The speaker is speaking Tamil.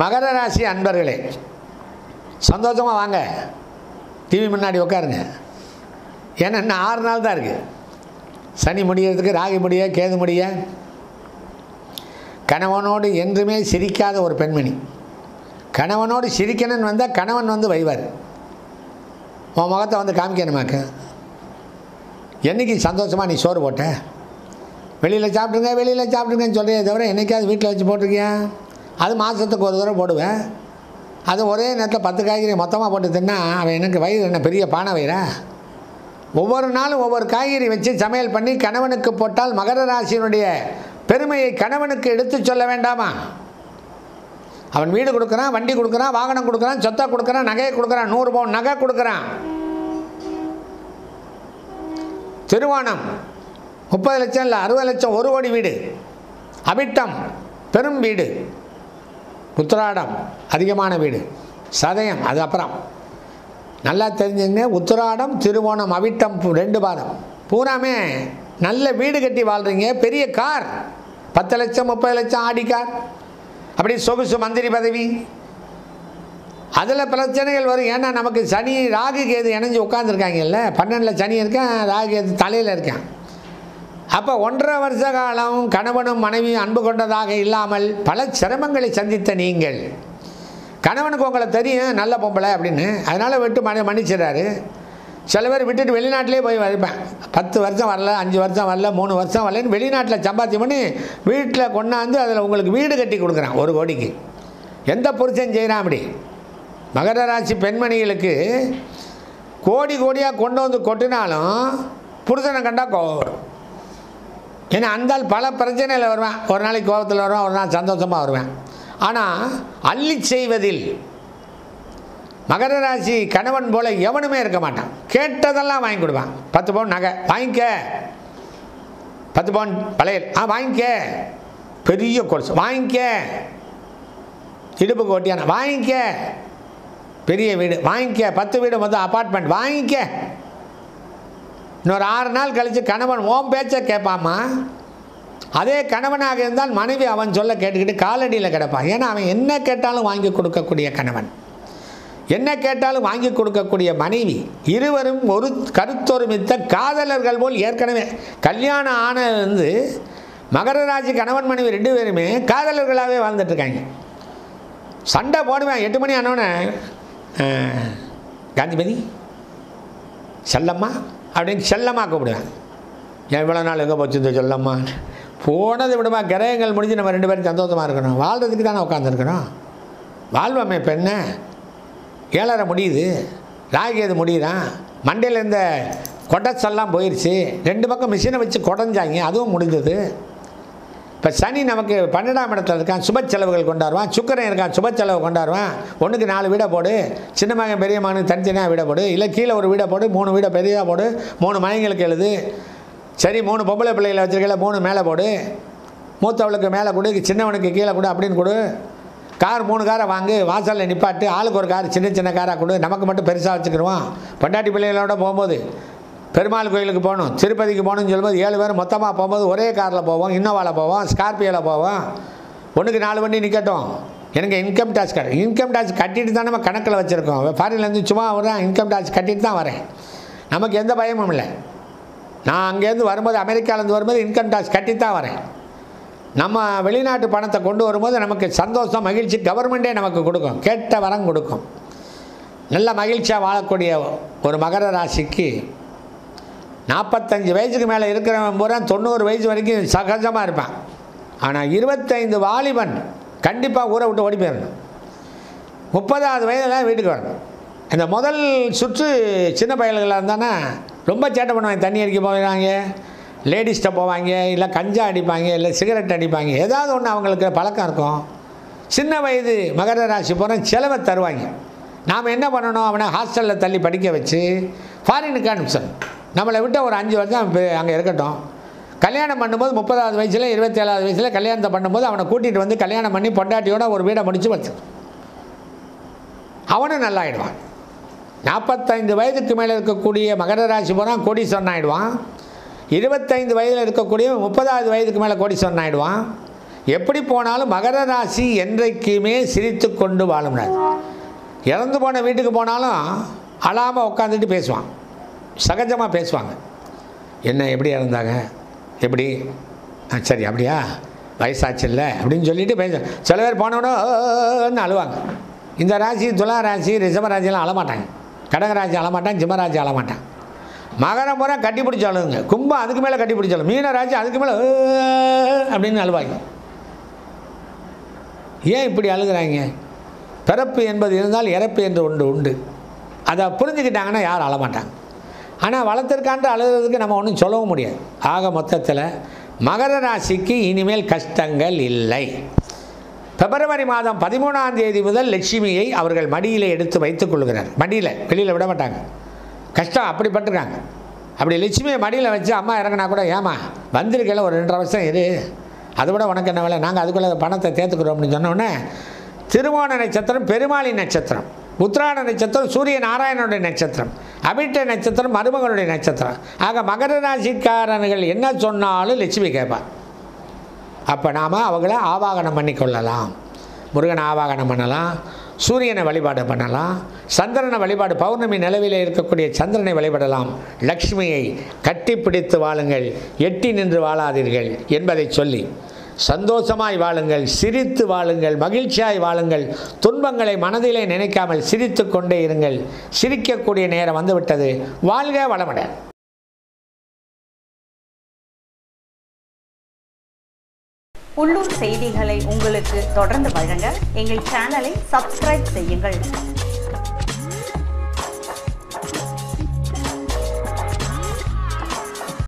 மகர ராசி அன்பர்களே சந்தோஷமாக வாங்க. டிவி முன்னாடி உட்காருங்க ஏன்னா இன்னும் ஆறு நாள் தான் இருக்குது சனி முடியறதுக்கு ராகி முடிய கேது முடிய. கணவனோடு என்றுமே சிரிக்காத ஒரு பெண்மணி. கணவனோடு சிரிக்கணும்னு வந்தால் கணவன் வந்து வைவார். உன் முகத்தை வந்து காமிக்கணுமாக்க? என்னைக்கு சந்தோஷமாக நீ சோறு போட்ட? வெளியில் சாப்பிடுங்க வெளியில் சாப்பிடுங்கன்னு சொல்கிறேன் தவிர என்னைக்காவது வீட்டில் வச்சு போட்டிருக்கியா? அது மாதத்துக்கு ஒரு தடவை போடுவேன். அது ஒரே நேரத்தில் பத்து காய்கறி மொத்தமாக போட்டு தின்னா அவன் எனக்கு வயிறு என்ன பெரிய பானை வயிறா? ஒவ்வொரு நாளும் ஒவ்வொரு காய்கறி வச்சு சமையல் பண்ணி கணவனுக்கு போட்டால் மகர ராசியினுடைய பெருமையை கணவனுக்கு எடுத்துச் சொல்ல வேண்டாமா? அவன் வீடு கொடுக்குறான் வண்டி கொடுக்குறான் வாகனம் கொடுக்குறான் சொத்தை கொடுக்குறான் நகையை கொடுக்குறான் நூறு பவுன் நகை கொடுக்குறான். திருவாணம். முப்பது லட்சம் இல்லை அறுபது லட்சம் ஒரு கோடி வீடு. அபிட்டம் பெரும் வீடு. உத்திராடம் அதிகமான வீடு. சதயம் அது அப்புறம். நல்லா தெரிஞ்சுங்க உத்திராடம் திருவோணம் அவிட்டம் ரெண்டு பாதம். பூராமே நல்ல வீடு கட்டி வாழ்கிறீங்க பெரிய கார். பத்து லட்சம் முப்பது லட்சம் ஆடி கார். அப்படி சொகுசு மந்திரி பதவி. அதில் பிரச்சனைகள் வரும். ஏன்னா நமக்கு சனி ராகு கேது இணைஞ்சு உட்காந்துருக்காங்கல்ல பன்னெண்டில் சனி இருக்கேன் ராகு கேது தலையில் இருக்கேன் அப்போ ஒன்றரை வருஷ காலம் கணவனும் மனைவியும் அன்பு கொண்டதாக இல்லாமல் பல சிரமங்களை சந்தித்த நீங்கள். கணவனுக்கு உங்களை தெரியும் நல்ல பொம்பளை அப்படின்னு. அதனால் விட்டு மணி மன்னிச்சிடறாரு. சில பேர் விட்டுட்டு வெளிநாட்டிலே போய் வைப்பேன் பத்து வருஷம் வரல அஞ்சு வருஷம் வரல மூணு வருஷம் வரலன்னு வெளிநாட்டில் சம்பாத்தியம் பண்ணி வீட்டில் கொண்டாந்து அதில் உங்களுக்கு வீடு கட்டி கொடுக்குறான் ஒரு கோடிக்கு. எந்த புருஷன் செய்கிறான் அப்படி? மகர ராசி பெண்மணிகளுக்கு கோடி கோடியாக கொண்டு வந்து கொட்டினாலும் புருஷனை கண்டால் கோவம் வரும். ஏன்னா அந்தால் பல பிரச்சனையில் வருவேன். ஒரு நாளைக்கு கோபத்தில் வருவேன் ஒரு நாள் சந்தோஷமாக வருவேன். ஆனால் அள்ளி செய்வதில் மகர ராசி கணவன் போல் எவனுமே இருக்க மாட்டான். கேட்டதெல்லாம் வாங்கி கொடுப்பான். பத்து பவுன் நகை வாங்கிக்க. பத்து பவுன் பழையல் ஆ வாங்கிக்க. பெரிய கொலுசு வாங்கிக்க. இடுப்புக்கு ஒட்டியான வாங்கிக்க. பெரிய வீடு வாங்கிக்க. பத்து வீடு மொத்தம் அப்பார்ட்மெண்ட் வாங்கிக்க. இன்னொரு ஆறு நாள் கழித்து கணவன் ஓம் பேச்சை கேட்பாமா அதே கணவனாக இருந்தால் மனைவி அவன் சொல்ல கேட்டுக்கிட்டு காலடியில் கிடப்பான். ஏன்னா அவன் என்ன கேட்டாலும் வாங்கி கொடுக்கக்கூடிய கணவன். என்ன கேட்டாலும் வாங்கி கொடுக்கக்கூடிய மனைவி. இருவரும் ஒரு கருத்தொருமித்த காதலர்கள் போல் ஏற்கனவே கல்யாணம் ஆனது மகர ராசி கணவன் மனைவி ரெண்டு பேருமே காதலர்களாகவே வாழ்ந்துட்டுருக்காங்க. சண்டை போடுவேன். எட்டு மணி ஆனோடனே காந்திபதி காந்திமதி செல்லம்மா. அப்படின்னு செல்லம்மா கூப்பிடுவேன் ஏன் இவ்வளோ நாள் எங்கே போச்சு இந்த செல்லம்மா? போனது விடுமா கிரகங்கள் முடிஞ்சு நம்ம ரெண்டு பேரும் சந்தோஷமாக இருக்கணும். வாழ்கிறதுக்கு தானே உட்காந்துருக்கிறோம் வாழ்வோமே இப்போ என்ன? ஏழரை முடியுது. ராகி அது முடியுதான் மண்டையில் இந்த கொட்டச்செல்லாம் போயிடுச்சு ரெண்டு பக்கம் மிஷினை வச்சு குடஞ்சாங்க. அதுவும் முடிஞ்சது. இப்போ சனி நமக்கு பன்னெண்டாம் இடத்துல இருக்கான் சுப செலவுகள் கொண்டாடுவான். சுக்கரன் இருக்கான் சுப செலவு கொண்டாடுவான். ஒன்றுக்கு நாலு வீடை போடு. சின்ன மகன் பெரிய மகனுக்கு தனித்தனியாக வீடை போடு. இல்லை கீழே ஒரு வீடை போடு மூணு வீடை பெரியதாக போடு மூணு மனைங்களுக்கு எழுது. சரி மூணு பொம்பளை பிள்ளைகளை வச்சிருக்கல மூணு மேலே போடு. மூத்தவளுக்கு மேலே கொடு சின்னவனுக்கு கீழே கொடு அப்படின்னு கொடு. கார் மூணு காரை வாங்கு வாசலில் நிப்பாட்டு. ஆளுக்கு ஒரு கார் சின்ன சின்ன காராக கொடு. நமக்கு மட்டும் பெருசாக வச்சுக்கிடுவோம் பொண்டாட்டி பிள்ளைகளோட போகும்போது பெருமாள் கோயிலுக்கு போகணும். திருப்பதிக்கு போகணும்னு சொல்லும்போது ஏழு பேர் மொத்தமாக போகும்போது ஒரே காரில் போவோம் இன்னோவாவில் போவோம் ஸ்கார்பியோவில் போவோம். ஒன்றுக்கு நாலு வண்டி நிற்கட்டும் எனக்கு இன்கம் டேக்ஸ் கட்ட இன்கம் டேக்ஸ் கட்டிட்டு தான் நம்ம கணக்கில் வச்சுருக்கோம். ஃபாரின்லேருந்து சும்மா வரேன் இன்கம் டேக்ஸ் கட்டிட்டு தான் வரேன். நமக்கு எந்த பயமும் இல்லை. நான் அங்கேருந்து வரும்போது அமெரிக்காவிலேருந்து வரும்போது இன்கம் டேக்ஸ் கட்டி தான் வரேன். நம்ம வெளிநாட்டு பணத்தை கொண்டு வரும்போது நமக்கு சந்தோஷம் மகிழ்ச்சி கவர்மெண்ட்டே நமக்கு கொடுக்கும். கேட்ட வரம் கொடுக்கும். நல்ல மகிழ்ச்சியாக வாழக்கூடிய ஒரு மகர ராசிக்கு நாற்பத்தஞ்சு வயசுக்கு மேலே இருக்கிறவன் பூரா தொண்ணூறு வயசு வரைக்கும் சகஜமாக இருப்பான். ஆனால் இருபத்தைந்து வாலிபன் கண்டிப்பாக ஊரை விட்டு ஓடி போயிடணும். முப்பதாவது வயதில் வீட்டுக்கு வரணும். இந்த முதல் சுற்று சின்ன பயல்களாக இருந்தானா ரொம்ப சேட்டை பண்ணுவாங்க. தண்ணி அடிக்க போவாங்க லேடிஸ்ட்டை போவாங்க இல்லை கஞ்சா அடிப்பாங்க இல்லை சிகரெட் அடிப்பாங்க. ஏதாவது ஒன்று அவங்களுக்கு பழக்கம் இருக்கும். சின்ன வயது மகர ராசி போகிற செலவை தருவாங்க. நாம் என்ன பண்ணணும்? அவனை ஹாஸ்டலில் தள்ளி படிக்க வச்சு ஃபாரினுக்கு அனுப்பிச்சோம் நம்மளை விட்டு ஒரு அஞ்சு வருஷம் அங்கே இருக்கட்டும். கல்யாணம் பண்ணும்போது முப்பதாவது வயசில் இருபத்தேழாவது வயசில் கல்யாணத்தை பண்ணும்போது அவனை கூட்டிகிட்டு வந்து கல்யாணம் பண்ணி பொண்டாட்டியோட ஒரு வீடை முடித்து வச்சு. அவனும் நல்லாயிடுவான். நாற்பத்தைந்து வயதுக்கு மேலே இருக்கக்கூடிய மகர ராசி போனால் கோடீஸ்வரன் சொன்னாயிடுவான் இருபத்தைந்து வயதில் இருக்கக்கூடிய முப்பதாவது வயதுக்கு மேலே கோடீஸ்வரன் சொன்னாயிடுவான் எப்படி போனாலும் மகர ராசி என்றைக்குமே சிரித்து கொண்டு வாழும்னார் இறந்து போன வீட்டுக்கு போனாலும் அழாமல் உட்காந்துட்டு பேசுவான். சகஜமாக பேசுவாங்க. என்ன எப்படி இறந்தாங்க எப்படி? ஆ சரி அப்படியா? வயசாச்சு இல்லை? அப்படின்னு சொல்லிட்டு பேச சில பேர் போனோன்னு அழுவாங்க. இந்த ராசி துலா ராசி ரிஷப ராசியெல்லாம் அழமாட்டாங்க. கடகராசி அழமாட்டான் ஜிம்மராசி அழமாட்டான் மகரம் பூரா கட்டி பிடிச்சி அழுகுங்க கும்பம் அதுக்கு மேலே கட்டி பிடிச்சி அழுகும் மீன ராசி அதுக்கு மேலே அப்படின்னு அழுவாங்க. ஏன் இப்படி அழுகிறாங்க? பிறப்பு என்பது இருந்தால் இறப்பு என்று ஒன்று உண்டு. அதை புரிஞ்சுக்கிட்டாங்கன்னா யாரும் அழமாட்டாங்க. ஆனால் வளர்த்துருக்கான்ட்டு அழுகிறதுக்கு நம்ம ஒன்றும் சொல்லவும் முடியாது. ஆக மொத்தத்தில் மகர ராசிக்கு இனிமேல் கஷ்டங்கள் இல்லை. பிப்ரவரி மாதம் பதிமூணாம் தேதி முதல் லட்சுமியை அவர்கள் மடியில் எடுத்து வைத்துக் கொள்கிறார். மடியில் வெளியில் விட மாட்டாங்க. கஷ்டம் அப்படிப்பட்டிருக்காங்க அப்படி லட்சுமியை மடியில் வச்சு அம்மா இறங்கினா கூட ஏமா வந்திருக்கல ஒரு ரெண்டரை வருஷம் இரு. அதை விட உனக்கு என்ன வேலை? நாங்கள் அதுக்குள்ளே பணத்தை தேர்த்துக்கிறோம் அப்படின்னு சொன்னோடனே திருவோண நட்சத்திரம் பெருமாளி நட்சத்திரம். உத்ராட நட்சத்திரம் சூரிய நாராயணனுடைய நட்சத்திரம் அபிட்ட நட்சத்திரம் மருமகளுடைய நட்சத்திரம். ஆக மகர ராசிக்காரர்கள் என்ன சொன்னாலும் லட்சுமி கேட்பார் அப்போ நாம் அவங்கள ஆவாகனம் பண்ணிக்கொள்ளலாம். முருகனை ஆவாகனம் பண்ணலாம். சூரியனை வழிபாடு பண்ணலாம். சந்திரனை வழிபாடு பௌர்ணமி நிலவில் இருக்கக்கூடிய சந்திரனை வழிபடலாம். லக்ஷ்மியை கட்டிப்பிடித்து வாழுங்கள். எட்டி நின்று வாழாதீர்கள் என்பதை சொல்லி சந்தோஷமாய் வாழுங்கள் சிரித்து வாழுங்கள் மகிழ்ச்சியாய் வாழுங்கள். துன்பங்களை மனதிலே நினைக்காமல் சிரித்து கொண்டே இருங்கள். சிரிக்கக்கூடிய நேரம் வந்துவிட்டது. வாழ்க வளமுடன். உள்ளூர் செய்திகளை உங்களுக்கு தொடர்ந்து வழங்க எங்கள் சேனலை சப்ஸ்கிரைப் செய்யுங்கள்.